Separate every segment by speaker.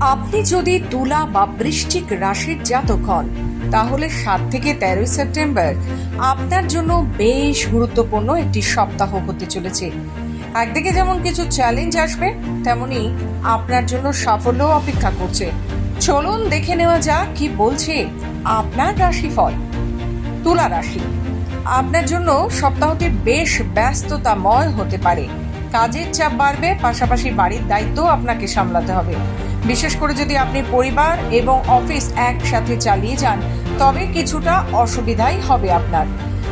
Speaker 1: আপনি যদি তুলা বা বৃশ্চিক রাশির জাতক হন, তাহলে সাত থেকে তেরোই সেপ্টেম্বর আপনার জন্য বেশ গুরুত্বপূর্ণ একটি সপ্তাহ হতে চলেছে। একদিকে যেমন কিছু চ্যালেঞ্জ আসবে, তেমনি আপনার জন্য সাফল্য অপেক্ষা করছে। চলুন দেখে নেওয়া যাক কি বলছে আপনার রাশিফল। তুলা রাশি। আপনার জন্য সপ্তাহটি বেশ ব্যস্ততাময় হতে পারে। কাজের চাপ বাড়বে, পাশাপাশি বাড়ির দায়িত্ব আপনাকে সামলাতে হবে। বিশেষ করে যদি আপনি পরিবার এবং অফিস একসাথে চালিয়ে যান, তবে কিছুটা অসুবিধাই হবে আপনার।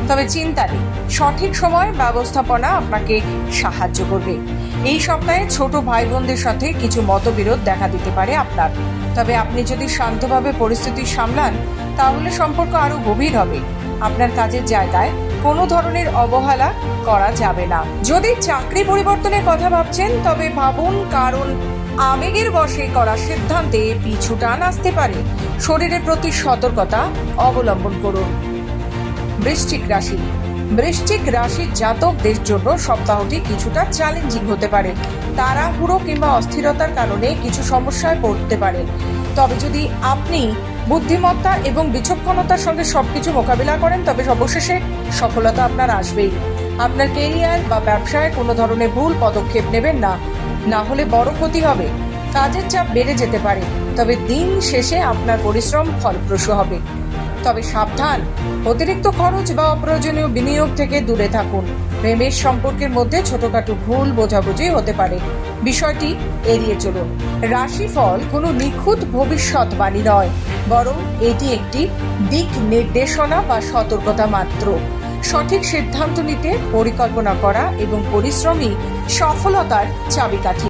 Speaker 1: তবে চিন্তা নেই, সঠিক সময় ব্যবস্থাপনা আপনাকে সাহায্য করবে। এই সপ্তাহে ছোট ভাই বোনদের সাথে কিছু মতবিরোধ দেখা দিতে পারে আপনার। তবে আপনি যদি শান্তভাবে পরিস্থিতি সামলান, তাহলে সম্পর্ক আরও গভীর হবে। আপনার কাজের জায়গায় কোনো ধরনের অবহেলা করা যাবে না। যদি চাকরি পরিবর্তনের কথা ভাবছেন, তবে ভাবুন কারণ আবেগের বশে করা সিদ্ধান্তে পিছু টান আসতে পারে। শরীরের প্রতি সতর্কতা অবলম্বন করুন। বৃশ্চিক রাশি। বৃশ্চিক রাশির জাতকদের জন্য সপ্তাহটি কিছুটা চ্যালেঞ্জিং হতে পারে। তাড়াহুড়ো কিংবা অস্থিরতার কারণে কিছু সমস্যায় পড়তে পারে। তবে যদি আপনি বুদ্ধিমত্তা এবং বিচক্ষণতার সঙ্গে সবকিছু মোকাবিলা করেন, তবে অবশেষে সফলতা আপনার আসবেই। আপনার কেরিয়ার বা ব্যবসায় কোনো ধরনের ভুল পদক্ষেপ নেবেন না। না হলে বড় ক্ষতি হবে। কাজের চাপ বেড়ে যেতে পারে, তবে দিন শেষে আপনার পরিশ্রম ফলপ্রসূ হবে। তবে সাবধান, অতিরিক্ত খরচ বা অপ্রয়োজনীয় বিনিয়োগ থেকে দূরে থাকুন। প্রেমের সম্পর্কের মধ্যে ছোটখাটো ভুল বোঝাবুঝি হতে পারে। বিষয়টি এড়িয়ে চলুন। রাশিফল কোনো নিখুঁত ভবিষ্যৎবাণী নয়, বরং এটি একটি দিক নির্দেশনা বা সতর্কতা মাত্র। সঠিক সিদ্ধান্ত নিতে পরিকল্পনা করা এবং পরিশ্রমী সফলতার চাবিকাঠি।